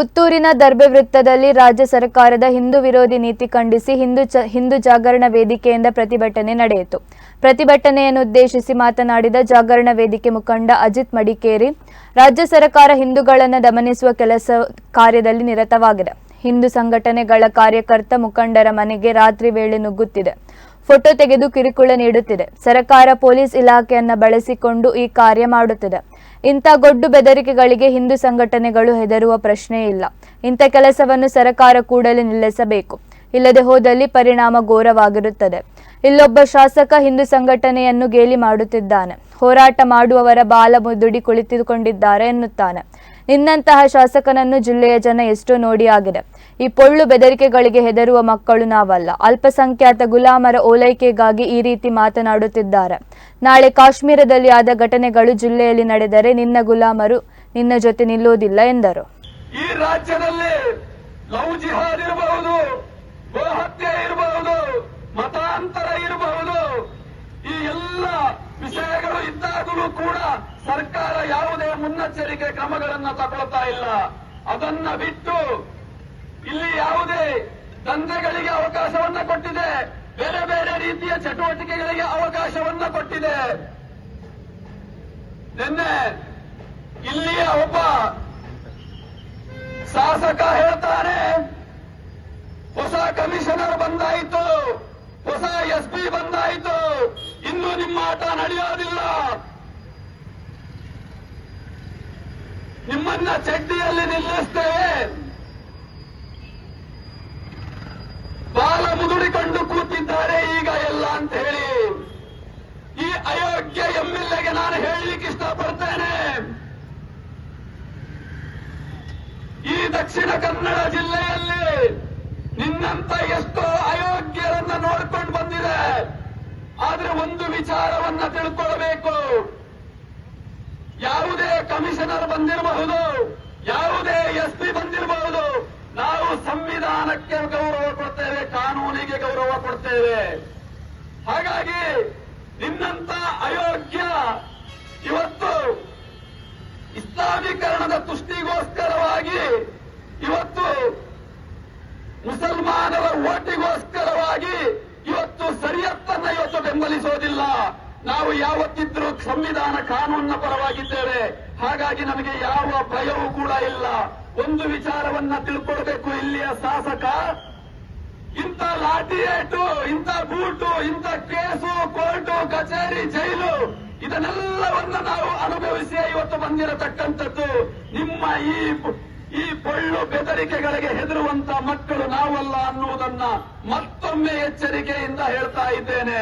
ಪುತ್ತೂರಿನ ದರ್ಬೆ ವೃತ್ತದಲ್ಲಿ ರಾಜ್ಯ ಸರ್ಕಾರದ ಹಿಂದೂ ವಿರೋಧಿ ನೀತಿ ಖಂಡಿಸಿ ಹಿಂದೂ ಹಿಂದೂ ಜಾಗರಣ ವೇದಿಕೆಯಿಂದ ಪ್ರತಿಭಟನೆ ನಡೆಯಿತು. ಪ್ರತಿಭಟನೆಯನ್ನು ಉದ್ದೇಶಿಸಿ ಮಾತನಾಡಿದ ಜಾಗರಣ ವೇದಿಕೆ ಮುಖಂಡ ಅಜಿತ್ ಮಡಿಕೇರಿ, ರಾಜ್ಯ ಸರ್ಕಾರ ಹಿಂದೂಗಳನ್ನು ದಮನಿಸುವ ಕೆಲಸ ಕಾರ್ಯದಲ್ಲಿ ನಿರತವಾಗಿದೆ. ಹಿಂದೂ ಸಂಘಟನೆಗಳ ಕಾರ್ಯಕರ್ತ ಮುಖಂಡರ ಮನೆಗೆ ರಾತ್ರಿ ವೇಳೆ ನುಗ್ಗುತ್ತಿದೆ. ಫೋಟೋ ತೆಗೆದು ಕಿರುಕುಳ ನೀಡುತ್ತಿದೆ. ಸರಕಾರ ಪೊಲೀಸ್ ಇಲಾಖೆಯನ್ನ ಬಳಸಿಕೊಂಡು ಈ ಕಾರ್ಯ ಮಾಡುತ್ತಿದೆ. ಇಂಥ ಗೊಡ್ಡು ಬೆದರಿಕೆಗಳಿಗೆ ಹಿಂದೂ ಸಂಘಟನೆಗಳು ಹೆದರುವ ಪ್ರಶ್ನೆ ಇಲ್ಲ. ಇಂಥ ಕೆಲಸವನ್ನು ಸರಕಾರ ಕೂಡಲೇ ನಿಲ್ಲಿಸಬೇಕು. ಇಲ್ಲದೆ ಹೋದಲ್ಲಿ ಪರಿಣಾಮ ಘೋರವಾಗಿರುತ್ತದೆ. ಇಲ್ಲೊಬ್ಬ ಶಾಸಕ ಹಿಂದೂ ಸಂಘಟನೆಯನ್ನು ಗೇಲಿ ಮಾಡುತ್ತಿದ್ದಾನೆ. ಹೋರಾಟ ಮಾಡುವವರ ಬಾಲ ಮುದುಡಿ ಕುಳಿತುಕೊಂಡಿದ್ದಾರೆ ಎನ್ನುತ್ತಾನೆ. ನಿನ್ನಂತಹ ಶಾಸಕನನ್ನು ಜಿಲ್ಲೆಯ ಜನ ಎಷ್ಟೋ ನೋಡಿ ಆಗಿದೆ. ಈ ಪೊಳ್ಳು ಬೆದರಿಕೆಗಳಿಗೆ ಹೆದರುವ ಮಕ್ಕಳು ನಾವಲ್ಲ. ಅಲ್ಪಸಂಖ್ಯಾತ ಗುಲಾಮರ ಓಲೈಕೆಗಾಗಿ ಈ ರೀತಿ ಮಾತನಾಡುತ್ತಿದ್ದಾರೆ. ನಾಳೆ ಕಾಶ್ಮೀರದಲ್ಲಿ ಆದ ಘಟನೆಗಳು ಜಿಲ್ಲೆಯಲ್ಲಿ ನಡೆದರೆ ನಿನ್ನ ಗುಲಾಮರು ನಿನ್ನ ಜೊತೆ ನಿಲ್ಲುವುದಿಲ್ಲ ಎಂದರು. ಗೋಹತ್ಯೆ ಇರಬಹುದು, ಮತಾಂತರ ಇರಬಹುದು. ಈ ಎಲ್ಲ ವಿಷಯಗಳು ಇದ್ದಾಗಲೂ ಕೂಡ ಸರ್ಕಾರ ಯಾವುದೇ ಮುನ್ನೆಚ್ಚರಿಕೆ ಕ್ರಮಗಳನ್ನು ತಗೊಳ್ತಾ ಇಲ್ಲ. ಅದನ್ನ ಬಿಟ್ಟು ಇಲ್ಲಿ ಯಾವುದೇ ದಂಧೆಗಳಿಗೆ ಅವಕಾಶವನ್ನ ಕೊಟ್ಟಿದೆ, ಬೇರೆ ಬೇರೆ ರೀತಿಯ ಚಟುವಟಿಕೆಗಳಿಗೆ ಅವಕಾಶವನ್ನ ಕೊಟ್ಟಿದೆ. ನಿನ್ನೆ ಇಲ್ಲಿಯ ಒಬ್ಬ ಶಾಸಕ ಹೇಳ್ತಾರೆ ಕಮಿಷನರ್ ಬಂದಾಯಿತು, ಹೊಸ ಎಸ್ ಪಿ ಬಂದಾಯಿತು. ಇನ್ನು ನಿಮ್ಮ ಆಟ ನಡೆಯೋದಿಲ್ಲ. ನಿಮ್ಮನ್ನ ಚಡ್ಡಿಯಲ್ಲಿ ನಿಲ್ಲಿಸ್ತೇವೆ. ಬಾಲ ಮುದುಡಿಕೊಂಡು ಕೂತಿದ್ದಾರೆ ಈಗ ಎಲ್ಲ ಅಂತ ಹೇಳಿ. ಈ ಅಯೋಗ್ಯ ಎಂಎಲ್ಎಗೆ ನಾನು ಹೇಳಲಿಕ್ಕೆ ಇಷ್ಟಪಡ್ತೇನೆ. ಈ ದಕ್ಷಿಣ ಕನ್ನಡ ಜಿಲ್ಲೆಯಲ್ಲಿ ನಿನ್ನಂತ ಎಷ್ಟೋ ಅಯೋಗ್ಯರನ್ನ ನೋಡ್ಕೊಂಡು ಬಂದಿದೆ. ಆದ್ರೆ ಒಂದು ವಿಚಾರವನ್ನ ತಿಳ್ಕೊಳ್ಬೇಕು. ಯಾವುದೇ ಕಮಿಷನರ್ ಬಂದಿರಬಹುದು, ಯಾವುದೇ ಎಸ್ ಪಿ ಬಂದಿರಬಹುದು, ನಾವು ಸಂವಿಧಾನಕ್ಕೆ ಗೌರವ ಕೊಡ್ತೇವೆ, ಕಾನೂನಿಗೆ ಗೌರವ ಕೊಡ್ತೇವೆ. ಹಾಗಾಗಿ ನಿನ್ನಂತ ಅಯೋಗ್ಯ ಇವತ್ತು ಇಸ್ಲಾಮೀಕರಣದ ತುಷ್ಟಿಗೋಸ್ಕರವಾಗಿ ಇವತ್ತು ಮುಸಲ್ಮಾನರ ಓಟಿಗೋಸ್ಕರವಾಗಿ ಇವತ್ತು ಸರಿಯತ್ತನ್ನ ಇವತ್ತು ಬೆಂಬಲಿಸೋದಿಲ್ಲ. ನಾವು ಯಾವತ್ತಿದ್ರೂ ಸಂವಿಧಾನ ಕಾನೂನಿನ ಪರವಾಗಿದ್ದೇವೆ. ಹಾಗಾಗಿ ನಮಗೆ ಯಾವ ಭಯವೂ ಕೂಡ ಇಲ್ಲ. ಒಂದು ವಿಚಾರವನ್ನ ತಿಳ್ಕೊಳ್ಬೇಕು ಇಲ್ಲಿಯ ಶಾಸಕ. ಇಂಥ ಲಾಠಿ ಏಟು ಇಂಥ ಬೂಟು, ಇಂಥ ಕೇಸು, ಕೋರ್ಟು, ಕಚೇರಿ, ಜೈಲು, ಇದನ್ನೆಲ್ಲವನ್ನ ನಾವು ಅನುಭವಿಸಿ ಇವತ್ತು ಬಂದಿರತಕ್ಕಂಥದ್ದು. ನಿಮ್ಮ ಈ ಪೊಳ್ಳು ಬೆದರಿಕೆಗಳಿಗೆ ಹೆದರುವಂತ ಮಕ್ಕಳು ನಾವಲ್ಲ ಅನ್ನುವುದನ್ನ ಮತ್ತೊಮ್ಮೆ ಎಚ್ಚರಿಕೆಯಿಂದ ಹೇಳ್ತಾ ಇದ್ದೇನೆ.